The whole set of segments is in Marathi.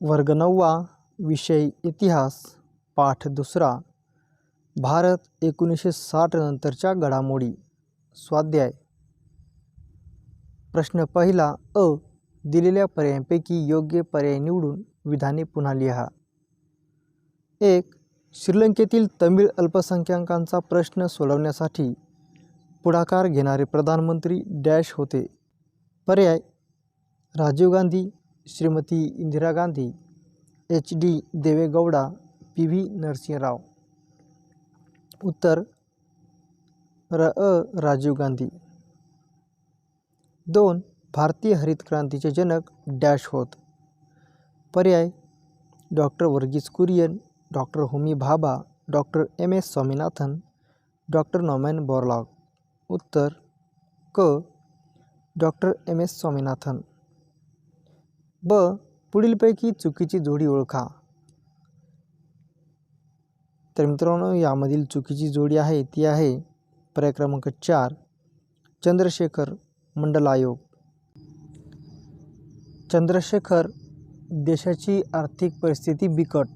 वर्ग नववा विषय इतिहास पाठ दुसरा. भारत एकोणीसशे साठ नंतरच्या घडामोडी. स्वाध्याय. प्रश्न पहिला अ. दिलेल्या पर्यायांपैकी योग्य पर्याय निवडून विधाने पुन्हा लिहा. एक श्रीलंकेतील तमिळ अल्पसंख्याकांचा प्रश्न सोडवण्यासाठी पुढाकार घेणारे प्रधानमंत्री डॅश होते. पर्याय Rajiv Gandhi Shrimati Indira Gandhi H D Deve Gowda P V Narasimha Rao. उत्तर र अ राजीव गांधी. दोन भारतीय हरित क्रांतीचे जनक डॅश होत. पर्याय doctor Verghese Kurien doctor Homi Bhabha doctor M S Swaminathan doctor नॉमॅन Borlaug उत्तर क डॉक्टर एम एस स्वामीनाथन. ब. पुढीलपैकी चुकीची जोडी ओळखा. तर मित्रांनो यामधील चुकीची जोडी आहे ती आहे पर्याय क्रमांक चार चंद्रशेखर मंडल आयोग. चंद्रशेखर देशाची आर्थिक परिस्थिती बिकट.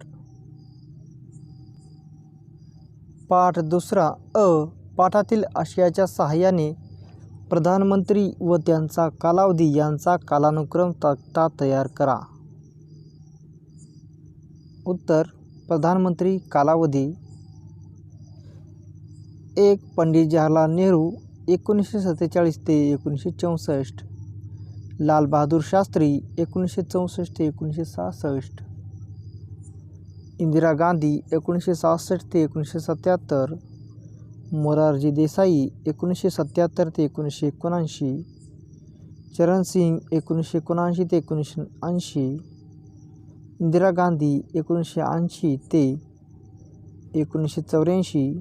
पाठ दुसरा अ. पाठातील आशयाच्या सहाय्याने प्रधानमंत्री व त्यांचा कालावधी यांचा कालानुक्रम तक्ता तयार करा. उत्तर प्रधानमंत्री कालावधी. एक पंडित जवाहरलाल नेहरू एकोणीसशे सत्तेचाळीस ते एकोणीसशे चौसष्ट. लालबहादूर शास्त्री एकोणीसशे चौसष्ट ते एकोणीसशे सहासष्ट. इंदिरा गांधी एकोणीसशे सहासष्ट ते एकोणीसशे सत्याहत्तर. मोरारजी देसाई एकोणीसशे सत्याहत्तर ते एकोणीसशे एकोणऐंशी चरण सिंग एकोणीसशे एकोणऐंशी ते एकोणीसशे ऐंशी इंदिरा गांधी एकोणीसशे ऐंशी ते एकोणीसशे चौऱ्याऐंशी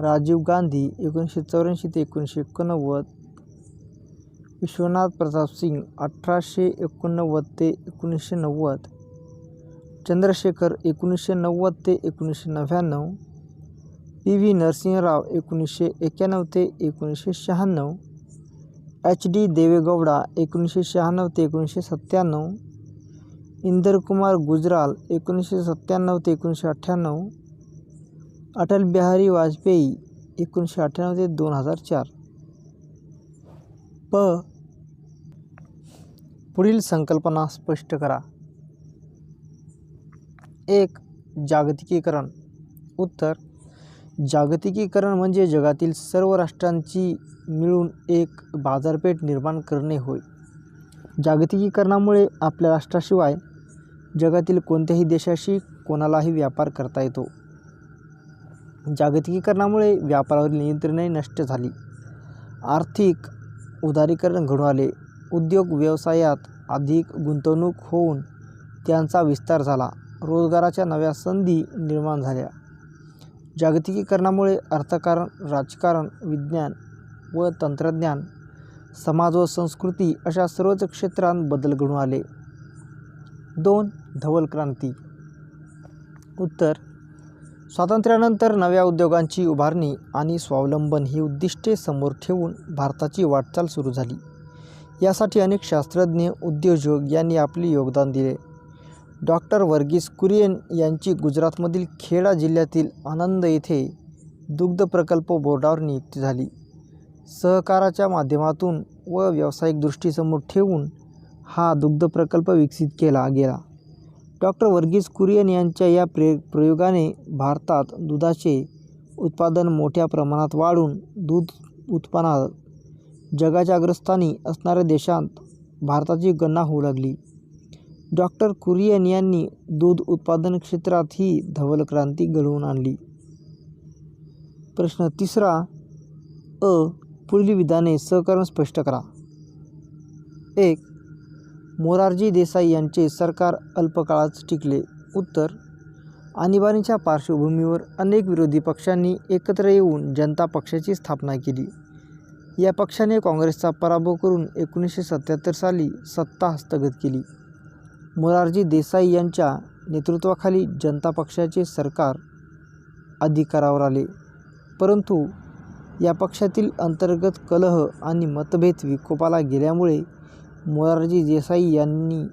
राजीव गांधी एकोणीसशे चौऱ्याऐंशी ते एकोणीसशे एकोणनव्वद विश्वनाथ प्रताप सिंग अठराशे एकोणनव्वद ते एकोणीसशे नव्वद चंद्रशेखर एकोणीसशे नव्वद ते एकोणीसशे नव्याण्णव पी व्ही नरसिंहराव एकोणीसशे एक्याण्णव ते एकोणीसशे शहाण्णव एच डी देवेगौडा एकोणीसशे शहाण्णव ते एकोणीसशे सत्त्याण्णव इंदरकुमार गुजराल एकोणीसशे सत्त्याण्णव ते एकोणीसशे अठ्ठ्याण्णव अटल बिहारी वाजपेयी एकोणीसशे अठ्ठ्याण्णव ते दोन हजार चार. प. पुढील संकल्पना स्पष्ट करा. एक जागतिकीकरण. उत्तर जागतिकीकरण म्हणजे जगातील सर्व राष्ट्रांची मिळून एक बाजारपेठ निर्माण करणे होय. जागतिकीकरणामुळे आपल्या राष्ट्राशिवाय जगातील कोणत्याही देशाशी कोणालाही व्यापार करता येतो. जागतिकीकरणामुळे व्यापारावरील नियंत्रणे नष्ट झाली. आर्थिक उदारीकरण घडून आले. उद्योग व्यवसायात अधिक गुंतवणूक होऊन त्यांचा विस्तार झाला. रोजगाराच्या नव्या संधी निर्माण झाल्या. जागतिकीकरणामुळे अर्थकारण राजकारण विज्ञान व तंत्रज्ञान समाज व संस्कृती अशा सर्वच क्षेत्रांत बदल घडून आले. दोन धवल क्रांती. उत्तर. स्वातंत्र्यानंतर नव्या उद्योगांची उभारणी आणि स्वावलंबन ही उद्दिष्टे समोर ठेवून भारताची वाटचाल सुरू झाली. यासाठी अनेक शास्त्रज्ञ उद्योजक यांनी आपले योगदान दिले. डॉक्टर वर्गीस कुरियन यांची गुजरातमधील खेडा जिल्ह्यातील आनंद येथे दुग्ध प्रकल्प बोर्डावर नियुक्ती झाली. सहकाराच्या माध्यमातून व व्यावसायिक दृष्टीसमोर ठेवून हा दुग्ध प्रकल्प विकसित केला गेला. डॉक्टर वर्गीस कुरियन यांच्या या प्रे प्रयोगाने भारतात दुधाचे उत्पादन मोठ्या प्रमाणात वाढून दूध उत्पादनात जगाच्या अग्रस्थानी असणाऱ्या देशांत भारताची गणना होऊ लागली. डॉक्टर कुरियन यांनी दूध उत्पादन क्षेत्रात ही धवल क्रांती घडवून आणली. प्रश्न तिसरा अ. पुढील विधाने सहकरण स्पष्ट करा. एक मोरारजी देसाई यांचे सरकार अल्पकाळात टिकले. उत्तर आणीबाणीच्या पार्श्वभूमीवर अनेक विरोधी पक्षांनी एकत्र येऊन जनता पक्षाची स्थापना केली. या पक्षाने काँग्रेसचा पराभव करून एकोणीसशे सत्त्याहत्तर साली सत्ता हस्तगत केली. मोरारजी देसाई यांच्या नेतृत्वाखाली जनता पक्षाचे सरकार अधिकारावर आले. परंतु या पक्षातील अंतर्गत कलह आणि मतभेद विकोपाला गेल्यामुळे मोरारजी देसाई यांनी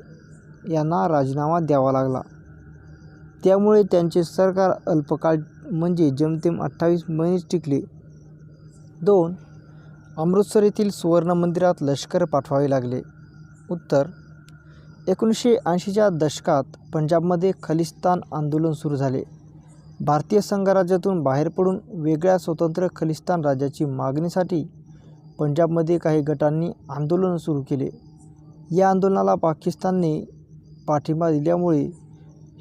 यांना राजीनामा द्यावा लागला. त्यामुळे त्यांचे सरकार अल्पकाळ म्हणजे जमतेम अठ्ठावीस महिनेच टिकले. दोन अमृतसर येथील सुवर्ण मंदिरात लष्कर पाठवावे लागले. उत्तर एकोणीसशे ऐंशीच्या दशकात पंजाबमध्ये खलिस्तान आंदोलन सुरू झाले. भारतीय संघराज्यातून बाहेर पडून वेगळ्या स्वतंत्र खलिस्तान राज्याची मागणीसाठी पंजाबमध्ये काही गटांनी आंदोलन सुरू केले. या आंदोलनाला पाकिस्तानने पाठिंबा दिल्यामुळे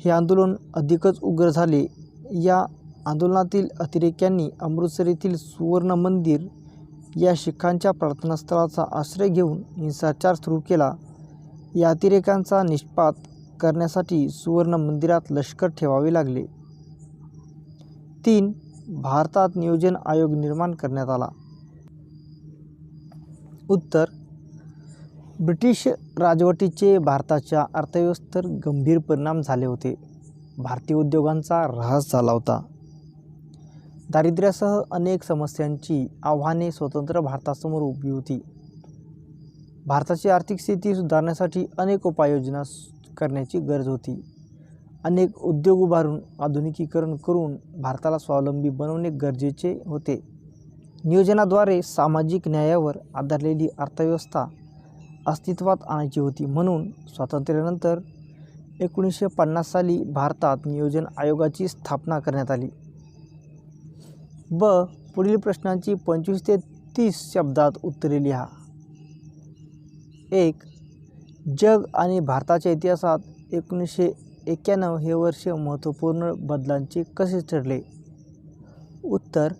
हे आंदोलन अधिकच उग्र झाले. या आंदोलनातील अतिरेक्यांनी अमृतसर येथील सुवर्ण मंदिर या शिखांच्या प्रार्थनास्थळाचा आश्रय घेऊन हिंसाचार सुरू केला. या अतिरेकांचा निष्पात करण्यासाठी सुवर्ण मंदिरात लष्कर ठेवावे लागले. तीन भारतात नियोजन आयोग निर्माण करण्यात आला. उत्तर ब्रिटिश राजवटीचे भारताच्या अर्थव्यवस्थेवर गंभीर परिणाम झाले होते. भारतीय उद्योगांचा ऱ्हास झाला होता. दारिद्र्यासह अनेक समस्यांची आव्हाने स्वतंत्र भारतासमोर उभी होती. भारताची आर्थिक स्थिती सुधारण्यासाठी अनेक उपाययोजना करण्याची गरज होती. अनेक उद्योग उभारून आधुनिकीकरण करून भारताला स्वावलंबी बनवणे गरजेचे होते. नियोजनाद्वारे सामाजिक न्यायावर आधारलेली अर्थव्यवस्था अस्तित्वात आणायची होती म्हणून स्वातंत्र्यानंतर एकोणीसशे पन्नास साली भारतात नियोजन आयोगाची स्थापना करण्यात आली. ब. पुढील प्रश्नांची पंचवीस ते तीस शब्दात उत्तरे लिहा. एक जग आणि भारताच्या इतिहासात एकोणीसशे एक्क्याण्णव हे वर्ष महत्त्वपूर्ण बदलांचे कसे ठरले? उत्तर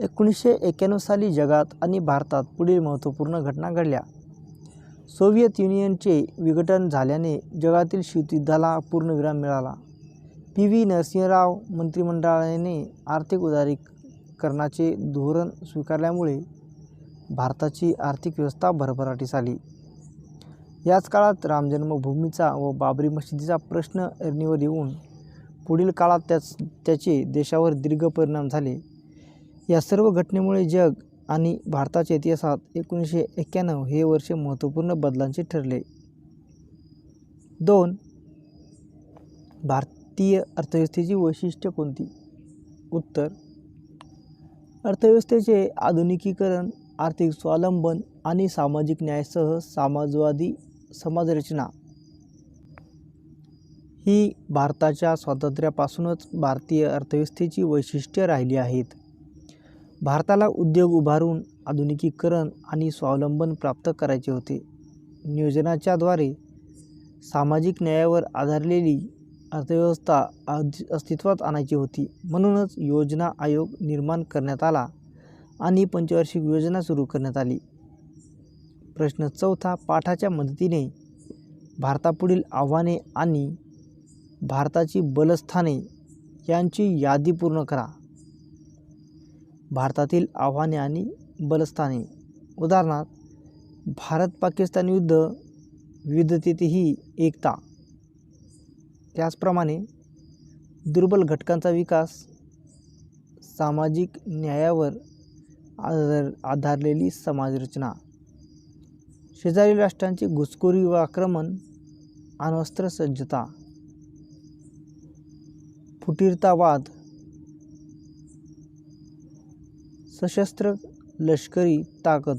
एकोणीसशे एक्क्याण्णव साली जगात आणि भारतात पुढील महत्त्वपूर्ण घटना घडल्या. सोव्हिएत युनियनचे विघटन झाल्याने जगातील शीतयुद्धाला पूर्णविराम मिळाला. पी. व्ही. नरसिंहराव मंत्रिमंडळाने आर्थिक उदारीकरणाचे धोरण स्वीकारल्यामुळे भारताची आर्थिक व्यवस्था भरभराटीस आली. याच काळात राम जन्मभूमीचा व बाबरी मशिदीचा प्रश्न ऐरणीवर येऊन पुढील काळात त्याच त्याचे देशावर दीर्घ परिणाम झाले. या सर्व घटनेमुळे जग आणि भारताच्या इतिहासात एकोणीसशे एक्क्याण्णव हे वर्ष महत्त्वपूर्ण बदलांचे ठरले. दोन भारतीय अर्थव्यवस्थेची वैशिष्ट्य कोणती? उत्तर अर्थव्यवस्थेचे आधुनिकीकरण आर्थिक स्वावलंबन आणि सामाजिक न्यायासह समाजवादी समाजरचना. ही भारताच्या स्वातंत्र्यापासूनच भारतीय अर्थव्यवस्थेची वैशिष्ट्ये राहिली आहेत. भारताला उद्योग उभारून आधुनिकीकरण आणि स्वावलंबन प्राप्त करायचे होते. नियोजनाच्याद्वारे सामाजिक न्यायावर आधारलेली अर्थव्यवस्था अस्तित्वात आणायची होती. म्हणूनच योजना आयोग निर्माण करण्यात आला. आणि पंचवार्षिक योजना सुरू करण्यात आली. प्रश्न चौथा पाठाच्या मदतीने भारतापुढील आव्हाने आणि भारताची बलस्थाने यांची यादी पूर्ण करा. भारतातील आव्हाने आणि बलस्थाने. उदाहरणार्थ भारत पाकिस्तान युद्ध विविधतेतही एकता. त्याचप्रमाणे दुर्बल घटकांचा विकास सामाजिक न्यायावर आधार आधारलेली समाजरचना. शेजारी राष्ट्रांची घुसखोरी व आक्रमण अण्वस्त्र सज्जता फुटीरतावाद. सशस्त्र लष्करी ताकद.